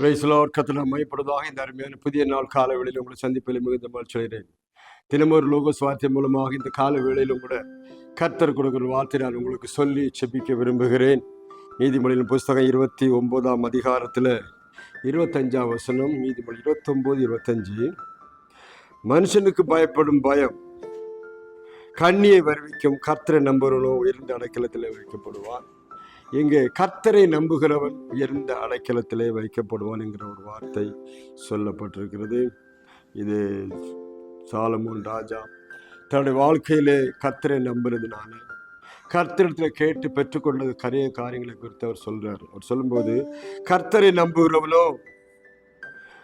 பிரைஸ்லோர் கத்தனை மையப்படுவதாக இந்த அருமையான புதிய நாள் கால வேளையில் உங்களை சந்திப்பில் மிகுந்த மகிழ்ச்சியடைகிறேன் தினமும் ஒரு லோக சுவார்த்தை மூலமாக இந்த கால வேளையிலும் கூட கர்த்தர் கொடுக்கிற வார்த்தை நான் உங்களுக்கு சொல்லி செபிக்க விரும்புகிறேன். நீதிமொழியின் புஸ்தகம் இருபத்தி ஒம்போதாம் அதிகாரத்தில் இருபத்தஞ்சாம் வசனம் நீதிமொழி இருபத்தொம்போது இருபத்தஞ்சு. மனுஷனுக்கு பயப்படும் பயம் கண்ணியை வருவிக்கும் கர்த்தரை நம்புறனோ உயர்ந்த அடைக்கலத்தில் வைக்கப்படுவான். இங்கே கர்த்தரை நம்புகிறவன் உயர்ந்த அடைக்கலத்திலே வைக்கப்படுவான் என்கிற ஒரு வார்த்தை சொல்லப்பட்டிருக்கிறது. இது சாலமோன் ராஜா தன்னுடைய வாழ்க்கையிலே கர்த்தரை நம்புறதுனால கர்த்தரிடத்தில் கேட்டு பெற்றுக்கொண்டது கரைய காரியங்களை குறித்து அவர் சொல்கிறார் அவர் சொல்லும்போது கர்த்தரை நம்புகிறவனோ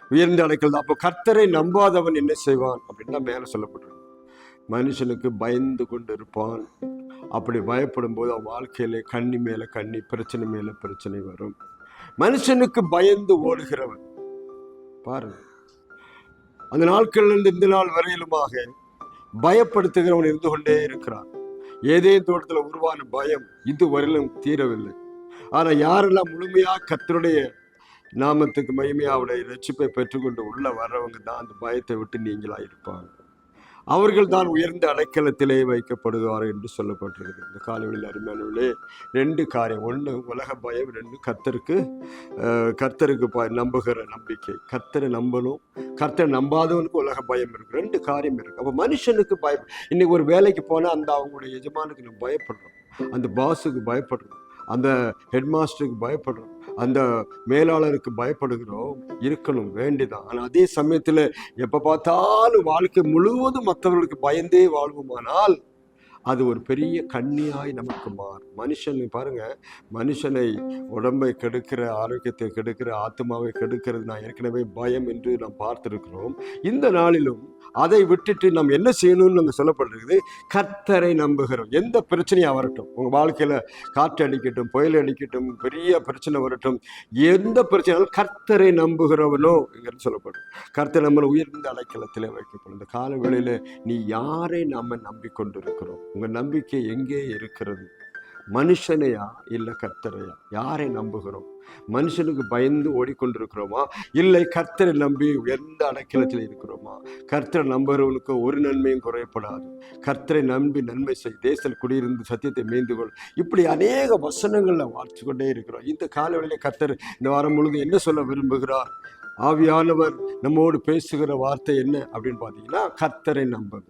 உயர்ந்த அடைக்கல் அப்போ கர்த்தரை நம்பாதவன் என்ன செய்வான்? அப்படின்னு தான் மேலே சொல்லப்பட்டிருக்கு. மனுஷனுக்கு பயந்து கொண்டு இருப்பான் அப்படி பயப்படும் போது அவன் வாழ்க்கையில கண்ணி மேல கண்ணி பிரச்சனை மேல பிரச்சனை வரும். மனுஷனுக்கு பயந்து ஓடுகிறவன். பாருங்க. அந்த நாட்கள்லேருந்து இந்த நாள் வரையிலுமாக பயப்படுத்துகிறவன் இருந்து கொண்டே இருக்கிறான். ஏதே தோட்டத்தில் உருவான பயம் இதுவரையிலும் தீரவில்லை. ஆனால் யாரெல்லாம் முழுமையாக கத்தருடைய நாமத்துக்கு மகிமையா அவருடைய ரட்சிப்பை பெற்றுக்கொண்டு உள்ள வர்றவங்க தான் அந்த பயத்தை விட்டு நீங்களாக இருப்பாங்க அவர்கள் தான் உயர்ந்த அடைக்கலத்திலே வைக்கப்படுவார்கள் என்று சொல்லப்பட்டிருக்கு இந்த காலவெளியில் அருமையானவர்களே ரெண்டு காரியம். ஒன்று உலக பயம் ரெண்டு கர்த்தருக்கு கர்த்தருக்கு ப நம்புகிற நம்பிக்கை. கர்த்தரை நம்பணும் கர்த்தரை நம்பாதவனுக்கு உலக பயம் இருக்கு. ரெண்டு காரியம் இருக்கு. அப்போ மனுஷனுக்கு பயம். இன்னைக்கு ஒரு வேலைக்கு போனால் அந்த அவங்களுடைய எஜமானுக்கு நம்ம பயப்படுறோம். அந்த பாஸுக்கு பயப்படுறோம். அந்த ஹெட்மாஸ்டருக்கு பயப்படுறோம். அந்த மேலாளருக்கு பயப்படுகிறோம் இருக்கணும் வேண்டிதான். ஆனால் அதே சமயத்தில் எப்போ பார்த்தாலும் வாழ்க்கை முழுவதும் மற்றவர்களுக்கு பயந்தே வாழ்வோமானால் அது ஒரு பெரிய கண்ணியாய் நமக்கு மாறும். மனுஷன் பாருங்க மனுஷனை உடம்பை கெடுக்கிற ஆரோக்கியத்தை கெடுக்கிற ஆத்மாவை கெடுக்கிறது நான் ஏற்கனவே பயம் என்று நாம் பார்த்துருக்கிறோம். இந்த நாளிலும் அதை விட்டுட்டு நம்ம என்ன செய்யணும்னு நம்ம சொல்லப்பட்டிருக்குது. கர்த்தரை நம்புகிறோம். எந்த பிரச்சனையாக வரட்டும் உங்கள் வாழ்க்கையில் காற்று அடிக்கட்டும் புயல் அடிக்கட்டும் பெரிய பிரச்சனை வரட்டும் எந்த பிரச்சனையாலும் கர்த்தரை நம்புகிறவனோ எங்கிறது சொல்லப்படும். கர்த்தரை நம்ம உயர்ந்த அடைக்கலத்தில் வைக்கப்படும். இந்த கால வேளையில் நீ யாரை நாம் நம்பிக்கொண்டிருக்கிறோம்? உங்கள் நம்பிக்கை எங்கே இருக்கிறது? மனுஷனையா இல்லை கர்த்தரையா? யாரை நம்புகிறோம்? மனுஷனுக்கு பயந்து ஓடிக்கொண்டிருக்கிறோமா? இல்லை கர்த்தரை நம்பி உயர்ந்த அடைக்கலத்தில் இருக்கிறோமா? கர்த்தரை நம்புகிறவனுக்கு ஒரு நன்மையும் குறையப்படாது. கர்த்தரை நம்பி நன்மை செய் தேசத்தில் குடியிருந்து சத்தியத்தை மேய்ந்து கொள். இப்படி அநேக வசனங்களில் வார்த்து கொண்டே இருக்கிறோம். இந்த காலவெளியில் கர்த்தர் இந்த வாரம் முழுதும் என்ன சொல்ல விரும்புகிறார்? ஆவியானவர் நம்மோடு பேசுகிற வார்த்தை என்ன அப்படின்னு பார்த்தீங்கன்னா கர்த்தரை நம்புது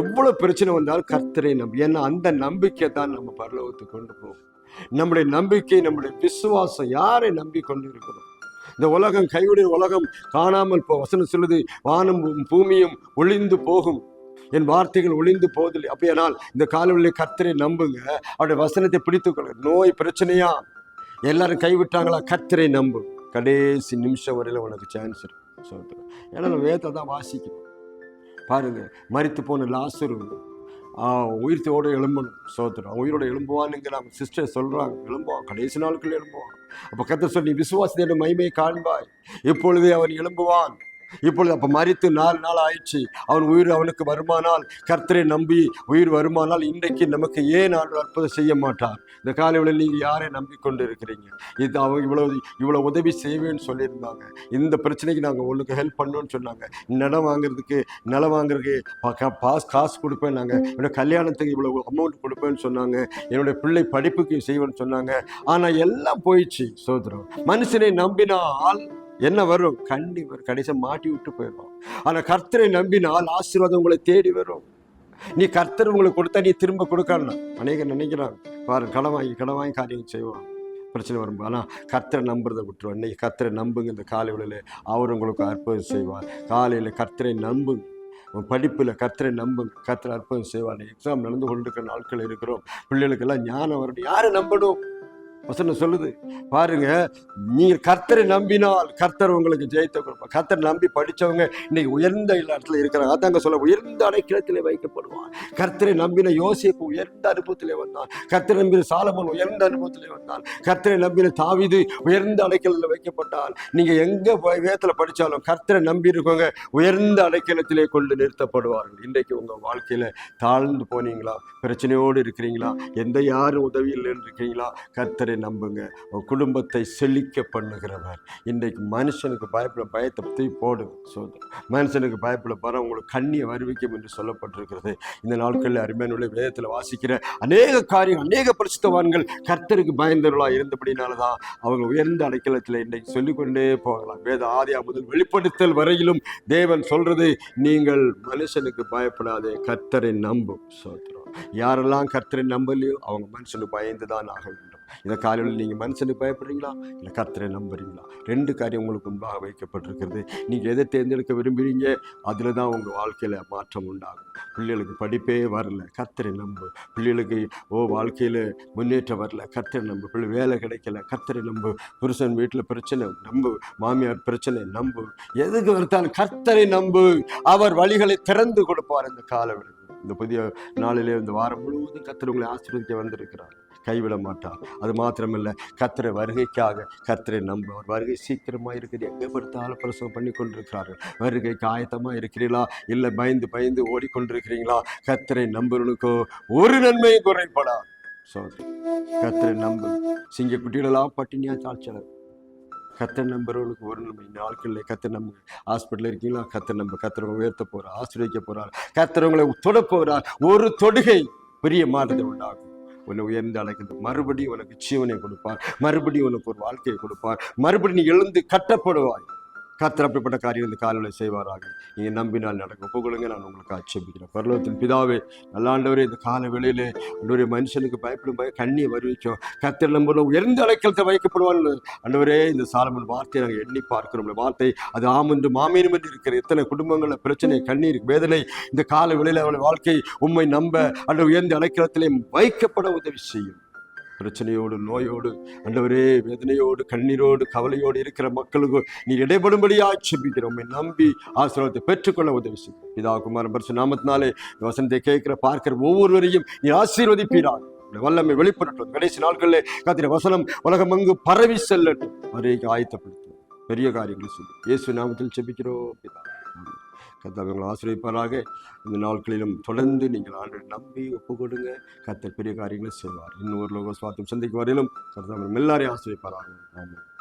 எவ்வளோ பிரச்சனை வந்தாலும் கர்த்தரை நம்பு. ஏன்னா அந்த நம்பிக்கை தான் நம்ம பரலோகத்துக்கு கொண்டு போகும். நம்முடைய நம்பிக்கை நம்முடைய விசுவாசம் யாரை நம்பி கொண்டு இந்த உலகம் கைவிடைய உலகம் காணாமல் போ வசனம் சொல்லுது வானம் பூமியும் ஒளிந்து போகும். என் வார்த்தைகள் ஒளிந்து போவதில்லை. அப்படியானால் இந்த காலவெளியில் கர்த்தரை நம்புங்க. அவருடைய வசனத்தை பிடித்து கொள்ளுங்க. நோய் பிரச்சனையா? எல்லாரும் கைவிட்டாங்களா கர்த்தரை நம்பு. கடைசி நிமிஷம் வரையில் உனக்கு சான்ஸ் இருக்கு. ஏன்னா நம்ம வேதத்தை தான் வாசிக்கணும். பாருங்க மறித்து போன லாசரு உயிர்த்தோடு எழும்பணும் சோத்திரம் உயிரோட எழும்புவான்னு சிஸ்டர் சொல்கிறாங்க எழும்புவான் கடைசி நாளுக்குள்ளே எழும்புவான். அப்போ கத்த சொல்லி விசுவாசத்தோட மைமை காண்பாய். இப்பொழுதே அவன் எழும்புவான். இப்பொழுது அப்போ மறித்து நாலு நாள் ஆயிடுச்சு அவன் உயிர் அவனுக்கு வருமானால் கர்த்தரை நம்பி உயிர் வருமானால் இன்றைக்கு நமக்கு ஏன் ஆண்டு அற்புதம் செய்ய மாட்டார்? இந்த காலையில் நீங்கள் யாரை நம்பிக்கொண்டு இருக்கிறீங்க இது அவங்க இவ்வளவு இவ்வளோ உதவி செய்வேன்னு சொல்லியிருந்தாங்க. இந்த பிரச்சனைக்கு நாங்கள் உங்களுக்கு ஹெல்ப் பண்ணோன்னு சொன்னாங்க. நிலம் வாங்குறதுக்கு நிலம் வாங்குறதுக்கு பா- கா- பாஸ் காசு கொடுப்பேன் நாங்கள் என்னோட கல்யாணத்துக்கு இவ்வளோ அமௌண்ட் கொடுப்பேன்னு சொன்னாங்க. என்னுடைய பிள்ளை படிப்புக்கு செய்வேன்னு சொன்னாங்க. ஆனால் எல்லாம் போயிடுச்சு சோதரம் மனுஷனை நம்பினால் என்ன வரும்? கண்டிப்பாக வரும். கடைசியாக மாட்டி விட்டு போயிடும் ஆனால் கர்த்தரை நம்பினால் ஆசீர்வாதம் உங்களை தேடி வரும். நீ கர்த்தர் உங்களுக்கு கொடுத்தா நீ திரும்ப கொடுக்கணும் அநேகர் நினைக்கிறாங்க. பாரு கடன் வாங்கி கடன் வாங்கி காரியம் செய்வான் பிரச்சனை வரும். ஆனால் கர்த்தரை நம்புறதை விட்டுருவோம். இன்னைக்கு கர்த்தரை நம்புங்க. இந்த காலை வேளையில அவர் உங்களுக்கு அற்புதம் செய்வார். காலையில் கர்த்தரை நம்புங்க. உன் படிப்பில் கர்த்தரை நம்புங்க. கர்த்தரை அற்புதம் செய்வார். எக்ஸாம் நடந்து கொண்டிருக்கிற நாட்கள் இருக்கிறோம். பிள்ளைகளுக்கெல்லாம் ஞானம் வரணும் யாரை நம்பணும்? வசனம் சொல்லுது. பாருங்க நீங்கள் கர்த்தரை நம்பினால் கர்த்தர் உங்களுக்கு ஜெயத்தை கொடுப்பார். கர்த்தரை நம்பி படித்தவங்க இன்னைக்கு உயர்ந்த இடத்துல இருக்கிறாங்க. அதாங்க சொல்ல உயர்ந்த அடைக்கலத்திலே வைக்கப்படுவான் கர்த்தரை நம்பின யோசிப்பு உயர்ந்த அனுபவத்திலே வந்தான். கர்த்தரை நம்பின சாலமன் உயர்ந்த அனுபவத்திலே வந்தான். கர்த்தரை நம்பின தாவிது உயர்ந்த அடைக்கலத்தில் வைக்கப்பட்டால் நீங்க எங்க வேதத்தில் படித்தாலும் கர்த்தரை நம்பி இருக்கவங்க உயர்ந்த அடைக்கலத்திலே கொண்டு நிறுத்தப்படுவார்கள் இன்றைக்கு உங்க வாழ்க்கையில தாழ்ந்து போனீங்களா? பிரச்சனையோடு இருக்கிறீங்களா? எந்த யாரும் உதவியில் இருக்கிறீங்களா கர்த்தரை கத்தரை நம்புங்க. உங்கள் குடும்பத்தை செழிக்க பண்ணுகிறவர். இன்றைக்கு மனுஷனுக்கு பயப்பட பயத்தை தூக்கி போடுங்க ஸோ மனுஷனுக்கு பயப்பட பர உங்களுக்கு கண்ணியை வருவிக்கும் என்று சொல்லப்பட்டிருக்கிறது. இந்த நாட்களில் அருமையான வேதத்தில் வாசிக்கிற அநேக காரியம் அநேக பரிசுத்தவான்கள் கர்த்தருக்கு பயந்தவர்களாக இருந்தபடினால தான் அவங்க உயர்ந்த அடைக்கலத்தில் இன்றைக்கு சொல்லிக்கொண்டே போகலாம். வேத ஆதியா முதல் வெளிப்படுத்தல் வரையிலும் தேவன் சொல்றது நீங்கள் மனுஷனுக்கு பயப்படாதே கர்த்தரை நம்பும் சோத்திரம் யாரெல்லாம் கர்த்தரை நம்பலையோ அவங்க மனுஷனுக்கு பயந்து தான் ஆக வேண்டும் இந்த காலையில் நீங்கள் மனுஷனுக்கு பயப்படுறீங்களா? இல்லை கர்த்தரை நம்புறீங்களா? ரெண்டு காரியம் உங்களுக்கு முன்பாக வைக்கப்பட்டிருக்கிறது. நீங்கள் எதை தேர்ந்தெடுக்க விரும்புகிறீங்க அதில் தான் உங்கள் வாழ்க்கையில் மாற்றம் உண்டாகும். பிள்ளைகளுக்கு படிப்பே வரல. கர்த்தரை நம்பு. பிள்ளைகளுக்கு ஓ வாழ்க்கையில் முன்னேற்றம் வரல. கர்த்தரை நம்பு. பிள்ளை வேலை கிடைக்கல. கர்த்தரை நம்பு. புருஷன் வீட்டில் பிரச்சனை. நம்பு. மாமியார் பிரச்சனை. நம்பு. எதுக்கு வருத்தாலும் கர்த்தரை நம்பு. அவர் வழிகளை திறந்து கொடுப்பார் இந்த காலவெளி இந்த புதிய நாளிலே இந்த வாரம் முழுவதும் கத்திரவங்களை உங்களை ஆசீர்வதிக்க வந்திருக்கிறார். கைவிட மாட்டார். அது மாத்திரமல்ல கத்திர வருகைக்காக கத்திரை நம்பவர். வருகை சீக்கிரமாக இருக்குது. எங்கே படுத்தாலும் பிரசவம் பண்ணி கொண்டிருக்கிறார்கள். வருகைக்கு ஆயத்தமாக இருக்கிறீங்களா இல்லை பயந்து பயந்து ஓடிக்கொண்டிருக்கிறீங்களா கத்திரை நம்புறனுக்கோ ஒரு நன்மையும் குறைப்படா. சோதரி கத்திரை நம்பு. சிங்க குட்டிகளெல்லாம் பட்டினியா தாழ்ச்சலர் கத்தர் நம்புறவங்களுக்கு ஒரு நன்மை. நாட்களில் கத்தை நம்ப. ஹாஸ்பிட்டலில் இருக்கீங்களா? கத்தை நம்ப. கத்திரவங்க உயர்த்த போகிறார் ஆசிரியக்க போகிறார் கத்தரவங்களை தொட போகிறார் ஒரு தொடுகை பெரிய மாற்றத்தை உண்டாகும் உன்னை உயர்ந்து அழைக்கிறது மறுபடியும் உனக்கு ஜீவனை கொடுப்பார். மறுபடியும் உனக்கு ஒரு வாழ்க்கையை கொடுப்பார். மறுபடியும் நீ எழுந்து கட்டப்படுவாய். கத்தர் அப்படிப்பட்ட காரியம் இந்த காலையில் செய்வாராக. நீங்கள் நம்பினால் நடக்கும். புகழுங்க நான் உங்களுக்கு ஆட்சேபிக்கிறேன் பரலோகத்தின் பிதாவே நல்லாண்டவரே இந்த கால வெளியில் அண்டவரே மனுஷனுக்கு பயப்படும் பய கண்ணியை வருவிக்கும். கத்தர் நம்புற உயர்ந்த அடைக்கலத்தை வைக்கப்படுவான் அண்டவரே இந்த சாலமன் வார்த்தையை நாங்கள் எண்ணி பார்க்கிறோம். வார்த்தை அது ஆமென்று மாமீனம் என்று இருக்கிற எத்தனை குடும்பங்களில் பிரச்சனை கண்ணீர் வேதனை இந்த கால வெளியில் அவளை வாழ்க்கை உண்மை நம்ப அன்று உயர்ந்த அடைக்கலத்திலே வைக்கப்பட உதவி செய்யும். பிரச்சனையோடு நோயோடு அண்டவரே வேதனையோடு கண்ணீரோடு கவலையோடு இருக்கிற மக்களுக்கு நீ இடைபடும்படியாக செபிக்கிறோம். நம்பி ஆசீர்வாதத்தை பெற்றுக்கொள்ள உதவி செய்யும் பிதா குமாரன் பரிசு நாமத்தினாலே வசனத்தை கேட்கிற பார்க்கிற ஒவ்வொருவரையும் நீ ஆசீர்வதிப்பீராக. வல்லமை வெளிப்படட்டும். கடைசி நாட்களில் காத்திர வசனம் உலகம் அங்கு பரவி செல்லட்டும். வரைக்கும் ஆயத்தப்படுத்தும் பெரிய காரியங்களை சொல்லி இயேசு நாமத்தில் செபிக்கிறோம் பிதா. ஆமென். உங்களை ஆசிரியப்பாராக. இந்த நாட்களிலும் தொடர்ந்து நீங்கள் ஆண்டு நம்பி ஒப்பு கொடுங்க பெரிய காரியங்களை செய்வார். இன்னொரு லோக சுவாத்தம் சந்திக்கும் வரையிலும் கர்த்தர் எல்லாரையும் ஆசிரியப்பாராக. ஆமாம்